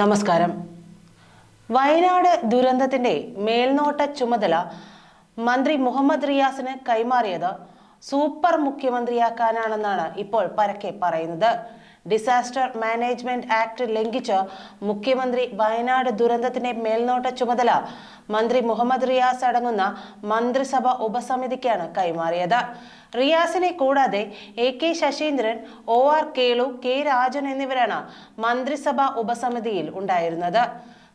നമസ്കാരം. വയനാട് ദുരന്തത്തിന്റെ മേൽനോട്ട ചുമതല മന്ത്രി മുഹമ്മദ് റിയാസിന് കൈമാറിയത് സൂപ്പർ മുഖ്യമന്ത്രിയാക്കാനാണെന്നാണ് ഇപ്പോൾ പരക്കെ പറയുന്നത്. ഡിസാസ്റ്റർ മാനേജ്മെന്റ് ആക്ട് ലംഘിച്ച് മുഖ്യമന്ത്രി വയനാട് ദുരന്തത്തിന്റെ മേൽനോട്ട ചുമതല മന്ത്രി മുഹമ്മദ് റിയാസ് അടങ്ങുന്ന മന്ത്രിസഭ ഉപസമിതിക്കാണ് കൈമാറിയത്. റിയാസിനെ കൂടാതെ A K Saseendran O R Kelu K Rajan എന്നിവരാണ് മന്ത്രിസഭാ ഉപസമിതിയിൽ ഉണ്ടായിരുന്നത്.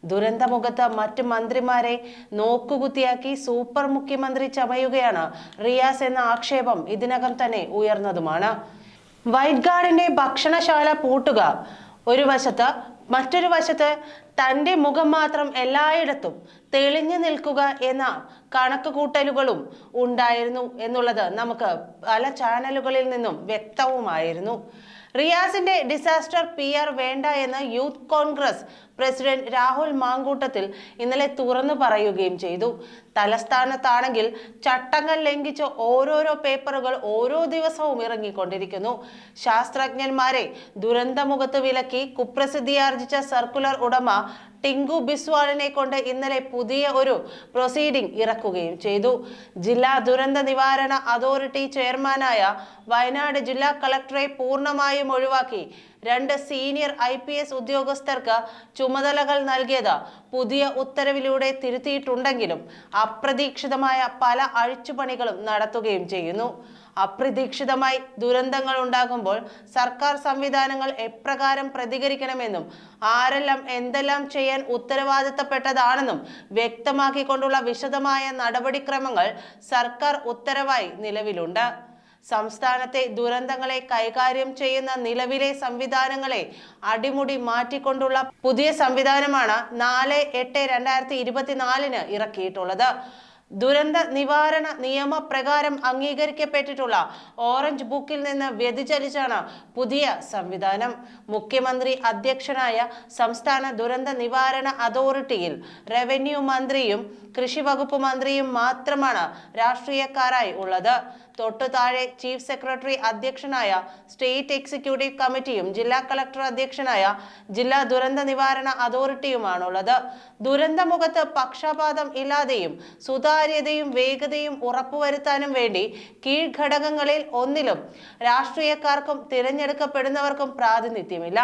ദുരന്തമുഖത്ത് മറ്റ് മന്ത്രിമാരെ നോക്കുകുത്തിയാക്കി സൂപ്പർ മുഖ്യമന്ത്രി ചമയുകയാണ് റിയാസ് എന്ന ആക്ഷേപം ഇതിനകം തന്നെ ഉയർന്നതുമാണ്. വൈറ്റ് ഗാർഡിന്റെ ഭക്ഷണശാല പൂട്ടുക. ഒരു വശത്ത് മറ്റൊരു വശത്ത് തന്റെ മുഖം മാത്രം എല്ലായിടത്തും തെളിഞ്ഞു നിൽക്കുക എന്ന കണക്ക് കൂട്ടലുകളും ഉണ്ടായിരുന്നു എന്നുള്ളത് നമുക്ക് പല ചാനലുകളിൽ നിന്നും വ്യക്തവുമായിരുന്നു. റിയാസിന്റെ ഡിസാസ്റ്റർ പി ആർ വേണ്ട എന്ന് youth Congress president Rahul Mankootathil ഇന്നലെ തുറന്നു പറയുകയും ചെയ്തു. തലസ്ഥാനത്താണെങ്കിൽ ചട്ടങ്ങൾ ലംഘിച്ച് ഓരോരോ പേപ്പറുകൾ ഓരോ ദിവസവും ഇറങ്ങിക്കൊണ്ടിരിക്കുന്നു. ശാസ്ത്രജ്ഞന്മാരെ ദുരന്തമുഖത്ത് വിലക്കി കുപ്രസിദ്ധിയാർജിച്ച സർക്കുലർ ഉടമ ടിങ്കു ബിസ്വാളിനെ കൊണ്ട് ഇന്നലെ പുതിയ ഒരു പ്രൊസീഡിംഗ് ഇറക്കുകയും ചെയ്തു. ജില്ലാ ദുരന്ത നിവാരണ അതോറിറ്റി ചെയർമാനായ വയനാട് ജില്ലാ കളക്ടറെ പൂർണമായും ഒഴിവാക്കി രണ്ട് സീനിയർ ഐ പി എസ് ഉദ്യോഗസ്ഥർക്ക് ചുമതലകൾ നൽകിയത് പുതിയ ഉത്തരവിലൂടെ തിരുത്തിയിട്ടുണ്ടെങ്കിലും അപ്രതീക്ഷിതമായ പല അഴിച്ചുപണികളും നടത്തുകയും ചെയ്യുന്നു. അപ്രതീക്ഷിതമായി ദുരന്തങ്ങൾ ഉണ്ടാകുമ്പോൾ സർക്കാർ സംവിധാനങ്ങൾ എപ്രകാരം പ്രതികരിക്കണമെന്നും ആരെല്ലാം എന്തെല്ലാം ചെയ്യാൻ ഉത്തരവാദിത്തപ്പെട്ടതാണെന്നും വ്യക്തമാക്കിക്കൊണ്ടുള്ള വിശദമായ നടപടിക്രമങ്ങൾ സർക്കാർ ഉത്തരവായി നിലവിലുണ്ട്. സംസ്ഥാനത്തെ ദുരന്തങ്ങളെ കൈകാര്യം ചെയ്യുന്ന നിലവിലെ സംവിധാനങ്ങളെ അടിമുടി മാറ്റിക്കൊണ്ടുള്ള പുതിയ സംവിധാനമാണ് നാല് എട്ട് രണ്ടായിരത്തി ഇരുപത്തിനാലിന് ഇറക്കിയിട്ടുള്ളത്. ദുരന്ത നിവാരണ നിയമപ്രകാരം അംഗീകരിക്കപ്പെട്ടിട്ടുള്ള ഓറഞ്ച് ബുക്കിൽ നിന്ന് വ്യതിചലിച്ചാണ് പുതിയ സംവിധാനം. മുഖ്യമന്ത്രി അധ്യക്ഷനായ സംസ്ഥാന ദുരന്ത നിവാരണ അതോറിറ്റിയിൽ റവന്യൂ മന്ത്രിയും കൃഷി വകുപ്പ് മന്ത്രിയും മാത്രമാണ് രാഷ്ട്രീയക്കാരായി ഉള്ളത്. തൊട്ടു താഴെ ചീഫ് സെക്രട്ടറി അധ്യക്ഷനായ സ്റ്റേറ്റ് എക്സിക്യൂട്ടീവ് കമ്മിറ്റിയും ജില്ലാ കളക്ടർ അധ്യക്ഷനായ ജില്ലാ ദുരന്ത നിവാരണ അതോറിറ്റിയുമാണുള്ളത്. ദുരന്തമുഖത്ത് പക്ഷപാതം ഇല്ലാതെയും സുതാര്യതയും വേഗതയും ഉറപ്പുവരുത്താനും വേണ്ടി കീഴ്ഘടകങ്ങളിൽ ഒന്നിലും രാഷ്ട്രീയക്കാർക്കും തിരഞ്ഞെടുക്കപ്പെടുന്നവർക്കും പ്രാതിനിധ്യമില്ല.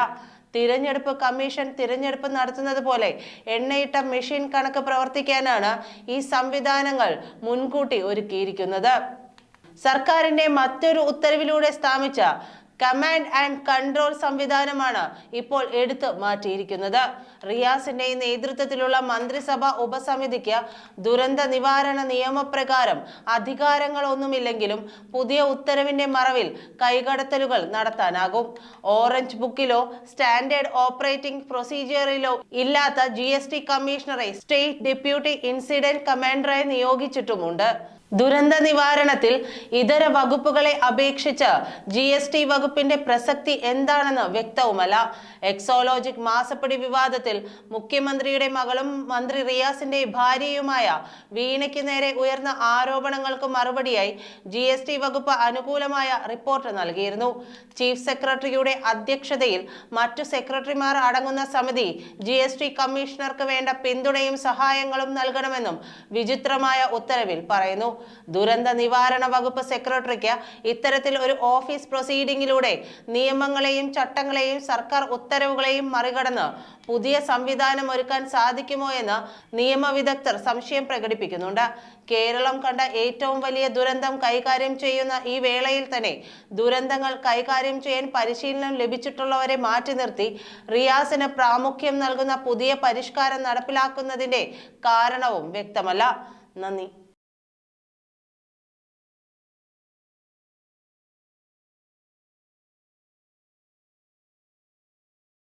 തിരഞ്ഞെടുപ്പ് കമ്മീഷൻ തിരഞ്ഞെടുപ്പ് നടത്തുന്നത് പോലെ എണ്ണയിട്ട മെഷീൻ കണക്ക് പ്രവർത്തിക്കാനാണ് ഈ സംവിധാനങ്ങൾ മുൻകൂട്ടി ഒരുക്കിയിരിക്കുന്നത്. സർക്കാരിന്റെ മറ്റൊരു ഉത്തരവിലൂടെ സ്ഥാപിച്ച കമാൻഡ് ആൻഡ് കൺട്രോൾ സംവിധാനമാണ് ഇപ്പോൾ എടുത്തു മാറ്റിയിരിക്കുന്നത്. റിയാസിന്റെ നേതൃത്വത്തിലുള്ള മന്ത്രിസഭാ ഉപസമിതിക്ക് ദുരന്ത നിവാരണ നിയമപ്രകാരം അധികാരങ്ങളൊന്നുമില്ലെങ്കിലും പുതിയ ഉത്തരവിന്റെ മറവിൽ കൈകടത്തലുകൾ നടത്താനാകും. ഓറഞ്ച് ബുക്കിലോ സ്റ്റാൻഡേർഡ് ഓപ്പറേറ്റിംഗ് പ്രൊസീജിയറിലോ ഇല്ലാത്ത ജി കമ്മീഷണറെ സ്റ്റേറ്റ് ഡെപ്യൂട്ടി ഇൻസിഡന്റ് കമാൻഡറായി നിയോഗിച്ചിട്ടുമുണ്ട്. ദുരന്ത നിവാരണത്തിൽ ഇതര വകുപ്പുകളെ അപേക്ഷിച്ച് ജി എസ് ടി വകുപ്പിന്റെ പ്രസക്തി എന്താണെന്ന് വ്യക്തവുമല്ല. എക്സോളോജിക് മാസപ്പടി വിവാദത്തിൽ മുഖ്യമന്ത്രിയുടെ മകളും മന്ത്രി റിയാസിന്റെ ഭാര്യയുമായ വീണയ്ക്ക് നേരെ ഉയർന്ന ആരോപണങ്ങൾക്ക് മറുപടിയായി ജി എസ് ടി വകുപ്പ് അനുകൂലമായ റിപ്പോർട്ട് നൽകിയിരുന്നു. ചീഫ് സെക്രട്ടറിയുടെ അധ്യക്ഷതയിൽ മറ്റു സെക്രട്ടറിമാർ അടങ്ങുന്ന സമിതി ജി എസ് ടി കമ്മീഷണർക്ക് വേണ്ട പിന്തുണയും സഹായങ്ങളും നൽകണമെന്നും വിചിത്രമായ ഉത്തരവിൽ പറയുന്നു. ദുരന്ത നിവാരണ വകുപ്പ് സെക്രട്ടറിക്ക് ഇത്തരത്തിൽ ഒരു ഓഫീസ് പ്രൊസീഡിംഗിലൂടെ നിയമങ്ങളെയും ചട്ടങ്ങളെയും സർക്കാർ ഉത്തരവുകളെയും മറികടന്ന് പുതിയ സംവിധാനം ഒരുക്കാൻ സാധിക്കുമോ എന്ന് നിയമവിദഗ്ധർ സംശയം പ്രകടിപ്പിക്കുന്നുണ്ട്. കേരളം കണ്ട ഏറ്റവും വലിയ ദുരന്തം കൈകാര്യം ചെയ്യുന്ന ഈ വേളയിൽ തന്നെ ദുരന്തങ്ങൾ കൈകാര്യം ചെയ്യാൻ പരിശീലനം ലഭിച്ചിട്ടുള്ളവരെ മാറ്റി നിർത്തി റിയാസിന് പ്രാമുഖ്യം നൽകുന്ന പുതിയ പരിഷ്കാരം നടപ്പിലാക്കുന്നതിന്റെ കാരണവും വ്യക്തമല്ല. നന്ദി.